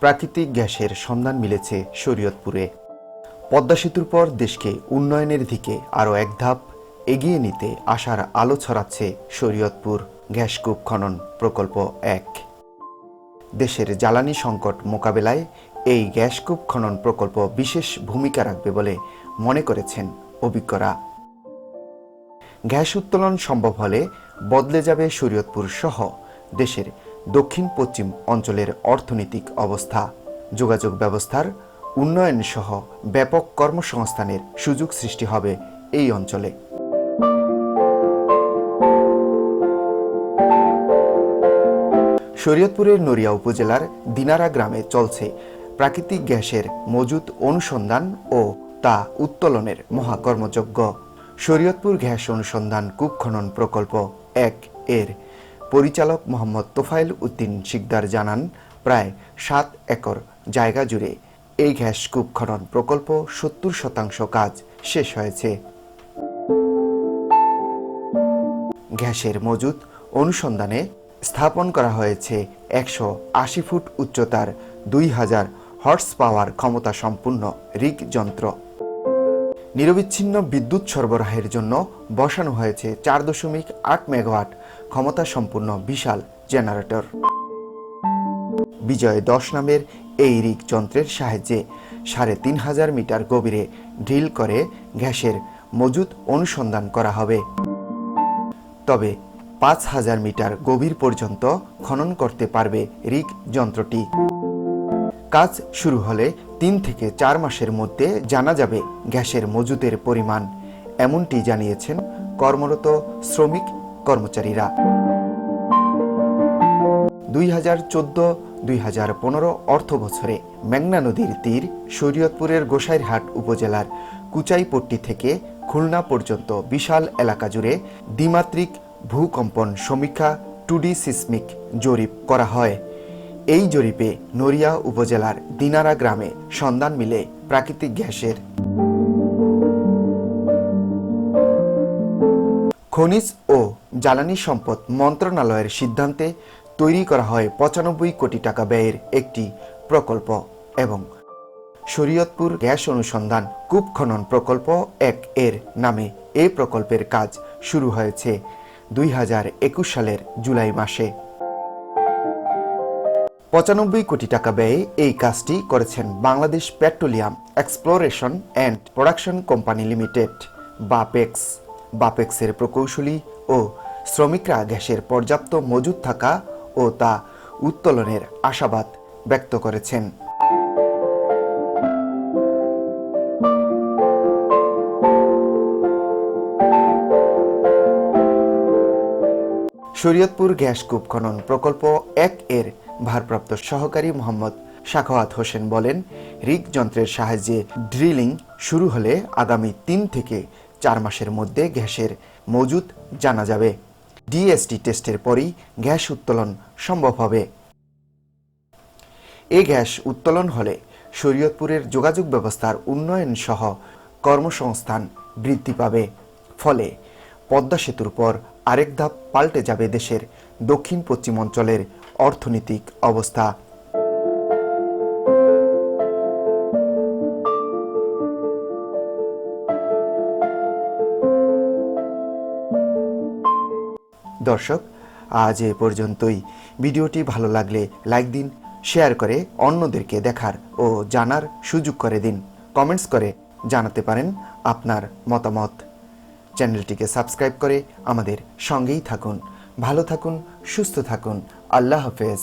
প্রাকৃতিক গ্যাসের সন্ধান মিলেছে শরীয়তপুরে। পদ্মা সেতুর পর দেশকে উন্নয়নের দিকে আরও এক ধাপ এগিয়ে নিতে আশার আলো ছড়াচ্ছে শরীয়তপুর গ্যাসকূপ খনন প্রকল্প এক। দেশের জ্বালানি সংকট মোকাবেলায় এই গ্যাসকূপ খনন প্রকল্প বিশেষ ভূমিকা রাখবে বলে মনে করেছেন অভিজ্ঞরা। গ্যাস উত্তোলন সম্ভব হলে বদলে যাবে শরীয়তপুর সহ দেশের দক্ষিণ পশ্চিম অঞ্চলের অর্থনৈতিক অবস্থা, যোগাযোগ ব্যবস্থার উন্নয়ন সহ ব্যাপক কর্মসংস্থানের সুযোগ সৃষ্টি হবে এই অঞ্চলে। শরীয়তপুরের নড়িয়া উপজেলার দিনারা গ্রামে চলছে প্রাকৃতিক গ্যাসের মজুত অনুসন্ধান ও তা উত্তোলনের মহাকর্মযজ্ঞ। শরীয়তপুর গ্যাস অনুসন্ধান কূপ খনন প্রকল্প এক এর পরিচালক মোহাম্মদ তোফাইল উদ্দিন শিকদার জানান, প্রায় সাত একর জায়গা জুড়ে এই গ্যাস কূপ খনন প্রকল্প সত্তর শতাংশ কাজ শেষ হয়েছে। গ্যাসের মজুত অনুসন্ধানে স্থাপন করা হয়েছে একশো আশি ফুট উচ্চতার দুই হাজার হর্স পাওয়ার ক্ষমতা সম্পূর্ণ রিগ যন্ত্র। নিরবিচ্ছিন্ন বিদ্যুৎ সরবরাহের জন্য বসানো হয়েছে চার দশমিক আট মেগাওয়াট ক্ষমতা সম্পূর্ণ বিশাল জেনারেটর। বিজয় দশ নামের এই রিগ যন্ত্রের সাহায্যে সাড়ে তিন হাজার মিটার গভীরে ড্রিল করে গ্যাসের মজুদ অনুসন্ধান করা হবে। তবে পাঁচ হাজার মিটার গভীর পর্যন্ত খনন করতে পারবে রিগ যন্ত্রটি কাজ শুরু হলে তিন থেকে চার মাসের মধ্যে জানা যাবে গ্যাসের মজুদের পরিমাণ। এমনটি জানিয়েছেন কর্মরত শ্রমিক কর্মচারীরা। দুই হাজার চোদ্দ দুই হাজার পনেরো অর্থ বছরে মেঘনা নদীর তীর শরীয়তপুরের গোসাইরহাট উপজেলার কুচাইপট্টি থেকে খুলনা পর্যন্ত বিশাল এলাকা জুড়ে দ্বিমাত্রিক ভূকম্পন সমীক্ষা টুডি সিসমিক জরিপ করা হয়। এই জরিপে নড়িয়া উপজেলার দিনারা গ্রামে সন্ধান মিলে প্রাকৃতিক গ্যাসের খনিজ ও জ্বালানি সম্পদ মন্ত্রণালয়ের সিদ্ধান্তে তৈরি করা হয় পঁচানব্বই কোটি টাকা ব্যয়ের একটি প্রকল্প এবং শরীয়তপুর গ্যাস অনুসন্ধান কূপ খনন প্রকল্প এক এর নামে এই প্রকল্পের কাজ শুরু হয়েছে দুই হাজার একুশ সালের জুলাই মাসে। পঁচানব্বই কোটি টাকা ব্যয়ে এই কাজটি করেছেন Bangladesh petroleum exploration and production company limited, BAPEX. বাপেক্সের প্রকৌশলী ও শ্রমিকরা গ্যাসের পর্যাপ্ত মজুদ থাকা ও তা উত্তোলনের আশাবাদ ব্যক্ত করেছেন। শরীয়তপুর গ্যাস কূপ খনন প্রকল্প এক এর ভারপ্রাপ্ত সহকারী মোহাম্মদ শাখাওয়াত হোসেন বলেন রিগ যন্ত্রের সাহায্যে ড্রিলিং শুরু হলে আগামী তিন থেকে চার মাসের মধ্যে গ্যাসের মজুদ জানা যাবে। ডিএসটি টেস্টের পরই গ্যাস উত্তোলন সম্ভব হবে। এ গ্যাস উত্তোলন হলে শরীয়তপুরের যোগাযোগ ব্যবস্থার উন্নয়ন সহ কর্মসংস্থান বৃদ্ধি পাবে। ফলে পদ্মা সেতুর পর আরেক ধাপ পাল্টে যাবে দেশের দক্ষিণ পশ্চিম অঞ্চলের অর্থনৈতিক অবস্থা। দর্শক, আজ এ পর্যন্তই। ভিডিওটি ভালো লাগলে লাইক দিন, শেয়ার করে অন্যদেরকে দেখার ও জানার সুযোগ করে দিন। কমেন্টস করে জানাতে পারেন আপনার মতামত। চ্যানেলটিকে সাবস্ক্রাইব করে আমাদের সঙ্গেই থাকুন। ভালো থাকুন, সুস্থ থাকুন। আল্লাহ হাফেজ।